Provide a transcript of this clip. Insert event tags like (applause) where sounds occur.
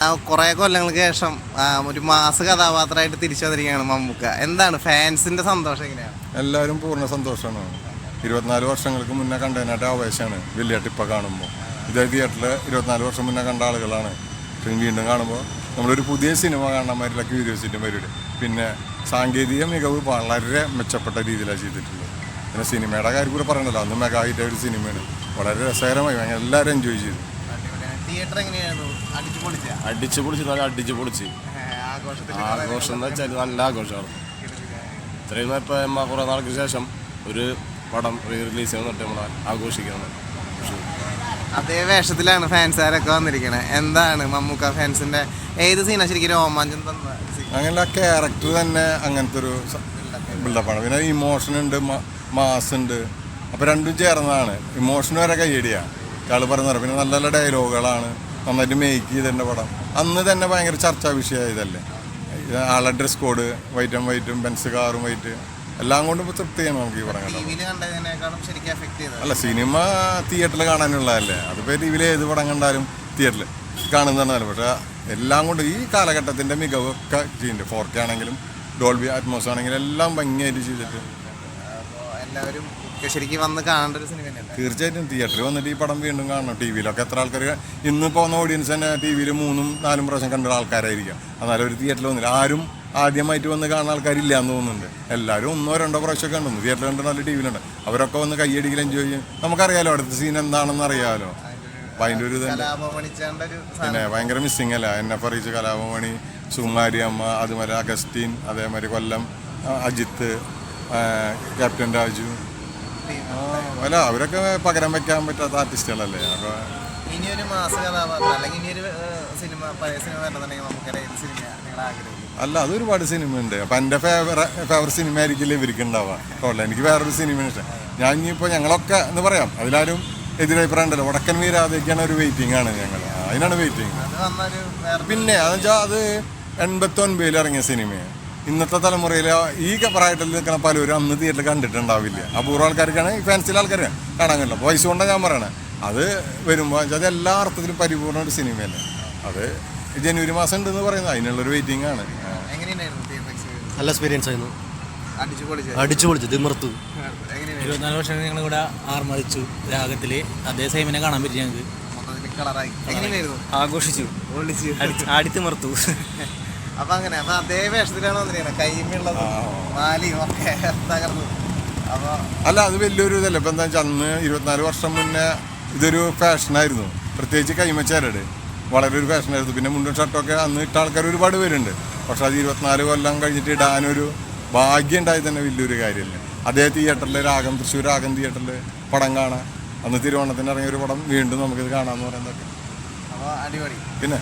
കുറേ കൊല്ലങ്ങൾക്ക് ശേഷം ഒരു മാസ കഥാപാത്രമായിട്ട് തിരിച്ചു വന്നിരിക്കുകയാണ് മമ്മൂക്ക. എന്താണ് ഫാൻസിന്റെ സന്തോഷം എങ്ങനെയാണ്? എല്ലാവരും പൂർണ സന്തോഷമാണ്. ഇരുപത്തിനാല് വർഷങ്ങൾക്ക് മുന്നേ കണ്ടതിനായിട്ട് ആവേശമാണ്. ടിപ്പ കാണുമ്പോൾ. ഇതേ തിയേറ്ററിൽ ഇരുപത്തിനാല് വർഷം മുന്നേ കണ്ട ആളുകളാണ്. വീണ്ടും കാണുമ്പോൾ നമ്മളൊരു പുതിയ സിനിമ കാണാൻ മാതിരിയുള്ള ക്യൂരിയോസിറ്റി വരും പിന്നെ സാങ്കേതിക മികവ് വളരെ മെച്ചപ്പെട്ട രീതിയിലാണ് ചെയ്തിട്ടുള്ളത്. പിന്നെ സിനിമയുടെ കാര്യം കൂടെ പറയണല്ലോ. അന്ന് മെഗാ ഹിറ്റ് ഒരു സിനിമയാണ്. വളരെ രസകരമായി. എല്ലാവരും എൻജോയ് ചെയ്തു. തിയേറ്റർ എങ്ങനെയായിരുന്നു? അടിച്ചു പൊളിച്ച? അടിച്ച് പൊളിച്ച് നല്ല അടിച്ച് പൊളിച്ച്. ആഘോഷത്തിൽ ആഘോഷം എന്ന് വെച്ചാൽ നല്ല ആഘോഷമാണ്. ഇത്രയും ഇപ്പം കുറേ നാൾക്ക് ശേഷം ഒരു പടം റീ റിലീസ് ചെയ്യുന്നിട്ട് നമ്മൾ ആഘോഷിക്കുന്നത്. അതേ വേഷത്തിലാണ് ഫാൻസുകാരൊക്കെ വന്നിരിക്കുന്നത് എന്താണ് മമ്മൂക്ക ഫാൻസിന്റെ ഏത് സീനാ ശരിക്കും രോമാഞ്ചം തന്നെ? അങ്ങനെ ക്യാരക്ടർ തന്നെ അങ്ങനത്തെ ഒരു ബിൽഡപ്പാണ് പിന്നെ ഇമോഷൻ ഉണ്ട് മാസ് ഉണ്ട്. അപ്പോൾ രണ്ടും ചേർന്നതാണ്. ഇമോഷൻ വരെ കയ്യടിയാണ് ആൾ പറഞ്ഞു പിന്നെ നല്ല നല്ല ഡയലോഗുകളാണ് നന്നായിട്ട് മേക്ക് ചെയ്തതിന്റെ പടം. അന്ന് തന്നെ ഭയങ്കര ചർച്ചാ വിഷയമായതല്ലേ? ആളെ ഡ്രസ് കോഡ് വൈറ്റും വൈറ്റും ബെൻസ് കാറും വൈറ്റ് എല്ലാം കൊണ്ടും ഇപ്പോൾ തൃപ്തിയാണ് നമുക്ക് ഈ പടം ചെയ്തത്. അല്ല സിനിമ തിയേറ്ററിൽ കാണാനുള്ളതല്ലേ? അതിപ്പോൾ ടി വിയിൽ ഏത് പടം കണ്ടാലും തിയേറ്ററിൽ കാണുന്നതാണ് പക്ഷേ എല്ലാം കൊണ്ട് ഈ കാലഘട്ടത്തിന്റെ മികവൊക്കെ ചെയ്യുന്നുണ്ട് ഫോർ കെ ആണെങ്കിലും ഡോൾബി അറ്റ്മോസ് ആണെങ്കിലും എല്ലാം ഭംഗിയായിട്ട് ചെയ്തിട്ട്. എല്ലാവരും ശരിക്കും വന്ന് കാണേണ്ട ഒരു സിനിമ തന്നെയാണ് തീർച്ചയായിട്ടും. തിയേറ്ററിൽ വന്നിട്ട് ഈ പടം വീണ്ടും കാണണം. ടി വിയിലൊക്കെ എത്ര ആൾക്കാർ ഇന്ന് പോകുന്ന ഓഡിയൻസ് തന്നെ ടി വിയിൽ മൂന്നും നാലും പ്രാവശ്യം കണ്ട ആൾക്കാരായിരിക്കാം. എന്നാലും ഒരു തിയേറ്ററിൽ വന്നില്ല. ആരും ആദ്യമായിട്ട് വന്ന് കാണുന്ന ആൾക്കാരില്ല എന്ന് തോന്നുന്നുണ്ട്. എല്ലാവരും ഒന്നോ രണ്ടോ പ്രാവശ്യമൊക്കെ ഉണ്ടെന്ന് തിയേറ്ററിൽ ഉണ്ട് നല്ല ടി വിയിലുണ്ട് അവരൊക്കെ വന്ന് കൈയടിക്കൽ എൻജോയ് ചെയ്യും. നമുക്കറിയാലോ അടുത്ത സീൻ എന്താണെന്ന് അറിയാമല്ലോ അപ്പം അതിന്റെ ഒരു പിന്നെ ഭയങ്കര മിസ്സിങ് അല്ല? എന്നെ പറയിച്ച് കലാപമണി സുമാരി അമ്മ അതുമാതിരി അഗസ്റ്റിൻ അതേമാതിരി കൊല്ലം അജിത്ത് ക്യാപ്റ്റൻ രാജു അല്ല അവരൊക്കെ പകരം വെക്കാൻ പറ്റാത്ത ആർട്ടിസ്റ്റുകളല്ലേ അപ്പോൾ ഇനിയൊരു ഒരു മാസ കഥാപാത്രം അല്ലെങ്കിൽ ഇനി സിനിമ പഴയ സിനിമ വരണമെന്നുണ്ടെങ്കിൽ നമുക്കറിയാം ഏത് സിനിമ നിങ്ങൾ അല്ല അത് ഒരുപാട് സിനിമ ഉണ്ട് അപ്പം എന്റെ ഫേവറ ഫേവററ്റ് സിനിമ ആയിരിക്കില്ല ഇവർക്ക് ഉണ്ടാവുക. എനിക്ക് വേറൊരു സിനിമ ഇഷ്ടം. ഞാൻ ഇനിയിപ്പോൾ ഞങ്ങളൊക്കെ എന്ന് പറയാം. അതിലാരും എതിരഭിപ്രായം ഉണ്ടല്ലോ. വടക്കൻ വീരാതൊക്കെയാണ് ഒരു വെയിറ്റിംഗ് ആണ് ഞങ്ങൾ അതിനാണ് വെയിറ്റിംഗ് പിന്നെ അതെന്ന് വെച്ചാൽ അത് എൺപത്തൊൻപതിൽ ഇറങ്ങിയ സിനിമയാണ്. ഇന്നത്തെ തലമുറയിൽ ഈ പ്രായത്തിൽ നിൽക്കുന്ന പലരും അന്ന് തിയേറ്ററിൽ കണ്ടിട്ടുണ്ടാവില്ല. അപൂർവ ആൾക്കാർക്കാണ് ഈ ഫാൻസിലെ ആൾക്കാർ കാണാൻ കഴിയില്ല അപ്പോൾ വയസ്സ് കൊണ്ടാണ് ഞാൻ പറയണത് അത് വരുമ്പോൾ അത് എല്ലാ അർത്ഥത്തിലും പരിപൂർണ ഒരു സിനിമയല്ല അത് ജനുവരി മാസം ഉണ്ടെന്ന് പറയുന്നത്. അതിനുള്ളൊരു വെയിറ്റിംഗ് ആണ്. നല്ല എക്സ്പീരിയൻസ് ആയിരുന്നു. അടിച്ചു പൊളിച്ചു തിമർത്തു. ഇരുപത്തിനാല് വർഷം ഞങ്ങൾ ഇവിടെ ആർമതിച്ചു രാഗത്തിൽ അതേ സൈമിനെ കാണാൻ പറ്റി ഞങ്ങൾക്ക് ആഘോഷിച്ചു. പൊളിച്ചു. ആടിത്തിമർത്തു (laughs) അപ്പൊ അങ്ങനെ അപ്പൊ അതേ വേഷത്തിലാണ് വന്നിരിക്കുന്നത്. കൈമുള്ളത് മാലിയും ഒക്കെ തകർന്നു. അപ്പൊ അല്ല അത് വലിയൊരു ഇതല്ല. ഇപ്പൊ എന്താ വെച്ചാൽ അന്ന് ഇരുപത്തിനാല് വർഷം മുന്നേ ഇതൊരു ഫാഷനായിരുന്നു പ്രത്യേകിച്ച് കൈമച്ചേരട് വളരെ ഒരു ഫാഷനായിരുന്നു പിന്നെ മുണ്ടും ഷർട്ടൊക്കെ അന്ന് ഇട്ട ആൾക്കാർ ഒരുപാട് പേരുണ്ട്. പക്ഷെ അത് ഇരുപത്തിനാല് കൊല്ലം കഴിഞ്ഞിട്ട് ഇടാനൊരു ഭാഗ്യം ഉണ്ടായി തന്നെ വലിയൊരു കാര്യമല്ലേ. അതേ തിയേറ്ററിൽ രാഗം തൃശ്ശൂർ രാഗം തിയേറ്ററിൽ പടം കാണാം അന്ന് തിരുവോണത്തിന് ഇറങ്ങിയ ഒരു പടം വീണ്ടും നമുക്കിത് കാണാമെന്ന് പറയുന്നതൊക്കെ അപ്പോൾ അടിപൊളി. പിന്നെ